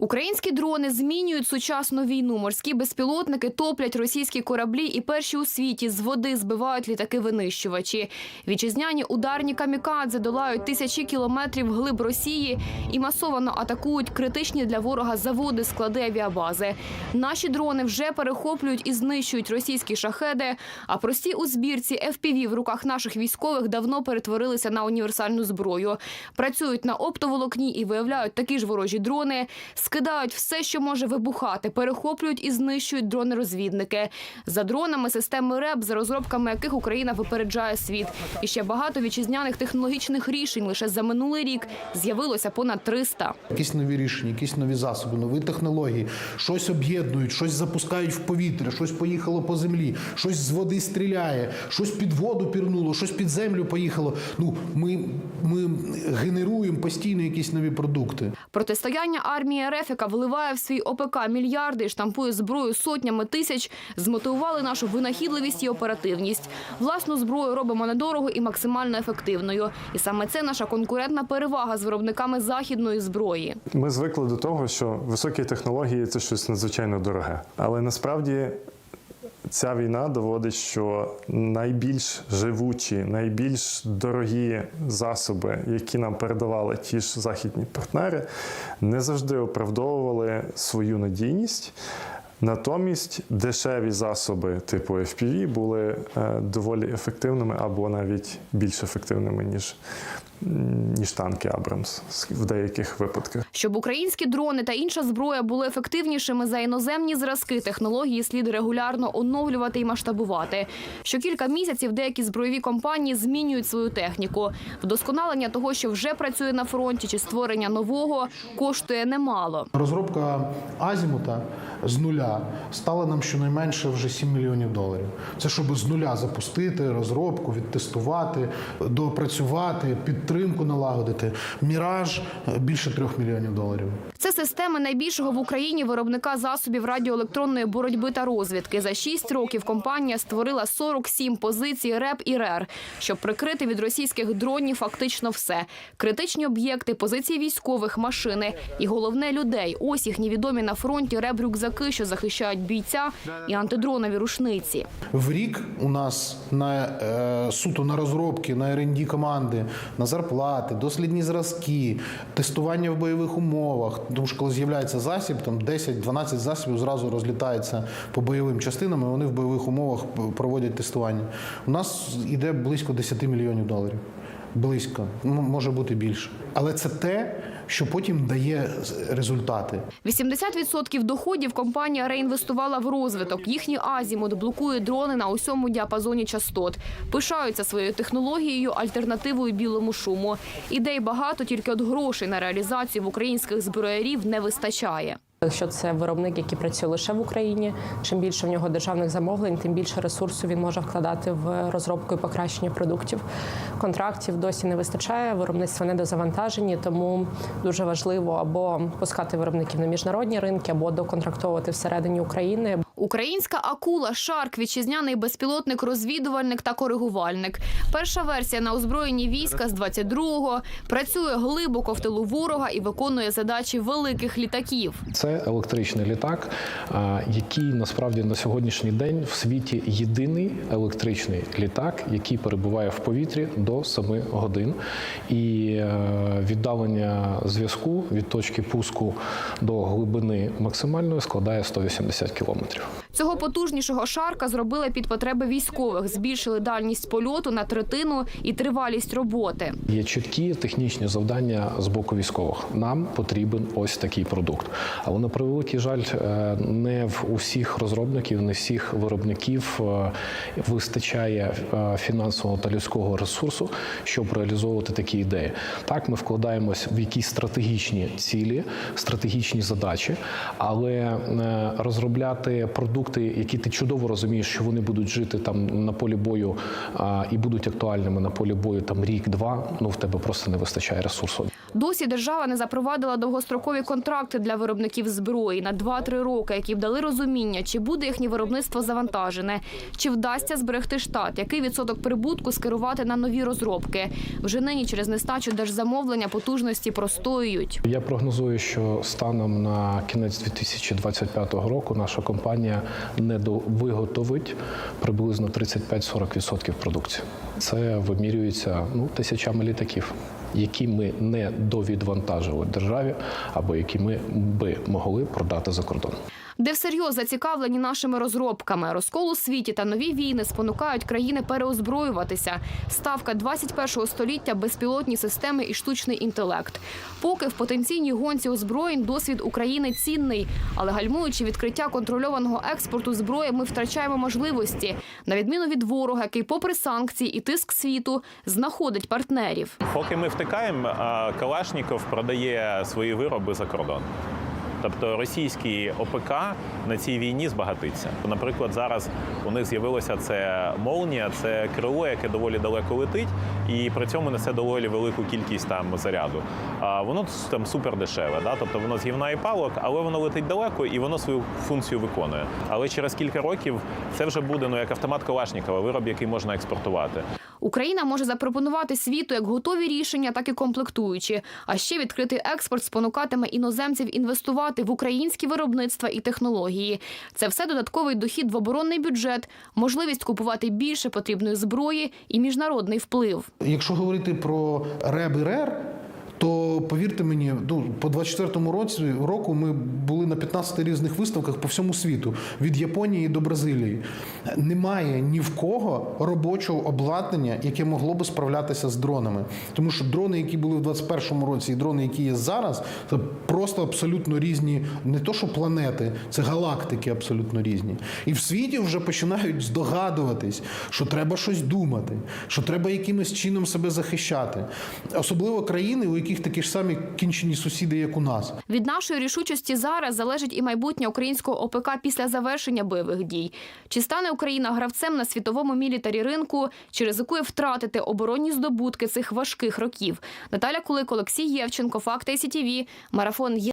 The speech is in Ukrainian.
Українські дрони змінюють сучасну війну. Морські безпілотники топлять російські кораблі і перші у світі з води збивають літаки-винищувачі. Вітчизняні ударні камікадзе долають тисячі кілометрів глиб Росії і масовано атакують критичні для ворога заводи, склади авіабази. Наші дрони вже перехоплюють і знищують російські шахеди. А прості у збірці FPV в руках наших військових давно перетворилися на універсальну зброю. Працюють на оптоволокні і виявляють такі ж ворожі дрони, скидають все, що може вибухати, перехоплюють і знищують дрони-розвідники. За дронами системи РЕБ, за розробками яких Україна випереджає світ. І ще багато вітчизняних технологічних рішень лише за минулий рік з'явилося понад 300. Якісь нові рішення, якісь нові засоби, нові технології, щось об'єднують, щось запускають в повітря, щось поїхало по землі, щось з води стріляє, щось під воду пірнуло, щось під землю поїхало. Ну ми, ми генеруємо постійно якісь нові продукти. Протистояння армії РФ, яка вливає в свій ОПК мільярди штампує зброю сотнями тисяч, змотивували нашу винахідливість і оперативність. Власну зброю робимо недорого і максимально ефективною. І саме це наша конкурентна перевага з виробниками західної зброї. Ми звикли до того, що високі технології це щось надзвичайно дороге. Але насправді ця війна доводить, що найбільш живучі, найбільш дорогі засоби, які нам передавали ті ж західні партнери, не завжди оправдовували свою надійність. Натомість дешеві засоби типу FPV були е, доволі ефективними або навіть більш ефективними, ніж, ніж танки Абрамс в деяких випадках. Щоб українські дрони та інша зброя були ефективнішими за іноземні зразки, технології слід регулярно оновлювати і масштабувати. Що кілька місяців деякі збройові компанії змінюють свою техніку. Вдосконалення того, що вже працює на фронті, чи створення нового коштує немало. Розробка Азімута з нуля стала нам щонайменше вже 7 мільйонів доларів. Це щоб з нуля запустити розробку, відтестувати, допрацювати, підтримку налагодити. Міраж е, більше 3 мільйонів доларів. Це системи найбільшого в Україні виробника засобів радіоелектронної боротьби та розвідки. За шість років компанія створила 47 позицій РЕП і РЕР, щоб прикрити від російських дронів фактично все: критичні об'єкти, позиції військових, машини і головне людей. Ось їхні відомі на фронті реб-рюкзаки, що захищають бійця, і антидронові рушниці. В рік у нас на е, суто на розробки, на R&D команди, на зарплати, дослідні зразки, тестування в бойових умовах. Тому що коли з'являється засіб, там 10-12 засобів зразу розлітається по бойовим частинам, і вони в бойових умовах проводять тестування. У нас йде близько 10 мільйонів доларів. Близько, може бути більше. Але це те, що потім дає результати. 80% доходів компанія реінвестувала в розвиток. Їхній азімут блокує дрони на усьому діапазоні частот. Пишаються своєю технологією, альтернативою білому шуму. Ідей багато, тільки от грошей на реалізацію в українських зброярів не вистачає. Якщо це виробник, який працює лише в Україні, чим більше в нього державних замовлень, тим більше ресурсу він може вкладати в розробку і покращення продуктів. Контрактів досі не вистачає, виробництва недозавантажені, тому дуже важливо або пускати виробників на міжнародні ринки, або доконтрактовувати всередині України. Українська акула Шарк, вітчизняний безпілотник, розвідувальник та коригувальник. Перша версія на озброєнні війська з 22-го працює глибоко в тилу ворога і виконує задачі великих літаків. Це електричний літак, який насправді на сьогоднішній день в світі єдиний електричний літак, який перебуває в повітрі до 7 годин. І е, віддалення зв'язку від точки пуску до глибини максимальної складає 180 кілометрів. Цього потужнішого шарка зробили під потреби військових, збільшили дальність польоту на третину і тривалість роботи. Є чіткі технічні завдання з боку військових. Нам потрібен ось такий продукт. Але на превеликий жаль, е, не в усіх розробників, не всіх виробників е, вистачає е, фінансового та людського ресурсу, щоб реалізовувати такі ідеї. Так, ми вкладаємось в якісь стратегічні цілі, стратегічні задачі, але розробляти продукти, які ти чудово розумієш, що вони будуть жити там на полі бою а, і будуть актуальними на полі бою там рік-два. Ну в тебе просто не вистачає ресурсу. Досі держава не запровадила довгострокові контракти для виробників зброї на 2-3 роки, які б дали розуміння, чи буде їхнє виробництво завантажене, чи вдасться зберегти штат, який відсоток прибутку скерувати на нові розробки. Вже нині через нестачу держзамовлення потужності простоюють. Я прогнозую, що станом на кінець 2025 року наша компанія недовиготовить приблизно 35-40% продукції. Це вимірюється ну, тисячами літаків, які ми не довідвантажили державі, або які ми би могли продати за кордон. Де всерйоз зацікавлені нашими розробками, розкол у світі та нові війни спонукають країни переозброюватися. Ставка 21-го століття безпілотні системи і штучний інтелект. Поки в потенційній гонці озброєнь досвід України цінний, але гальмуючи відкриття контрольованого експорту зброї, ми втрачаємо можливості на відміну від ворога, який, попри санкції і тиск світу, знаходить партнерів. Поки ми втикаємо, Калашніков продає свої вироби за кордон. Тобто російський ОПК на цій війні збагатиться. Наприклад, зараз у них з'явилося це молнія, це крило, яке доволі далеко летить, і при цьому несе доволі велику кількість там заряду. А воно там супер дешеве, да? тобто воно з гівна і палок, але воно летить далеко і воно свою функцію виконує. Але через кілька років це вже буде ну як автомат Калашнікова, вироб, який можна експортувати. Україна може запропонувати світу як готові рішення, так і комплектуючі. А ще відкритий експорт спонукатиме іноземців інвестувати в українські виробництва і технології. Це все додатковий дохід в оборонний бюджет, можливість купувати більше потрібної зброї і міжнародний вплив. Якщо говорити про РЕБ і РЕР, то повірте мені, ну, по 24-му році року ми були на 15 різних виставках по всьому світу, від Японії до Бразилії. Немає ні в кого робочого обладнання, яке могло би справлятися з дронами. Тому що дрони, які були в 21-му році, і дрони, які є зараз, це просто абсолютно різні, не то що планети, це галактики абсолютно різні. І в світі вже починають здогадуватись, що треба щось думати, що треба якимось чином себе захищати. Особливо країни, у яких такі ж самі кінчені сусіди, як у нас. Від нашої рішучості зараз залежить і майбутнє українського ОПК після завершення бойових дій. Чи стане Україна гравцем на світовому мілітарі ринку, чи ризикує втратити оборонні здобутки цих важких років? Наталя Кулик, Олексій Євченко, Факти СІТІВІ, Марафон.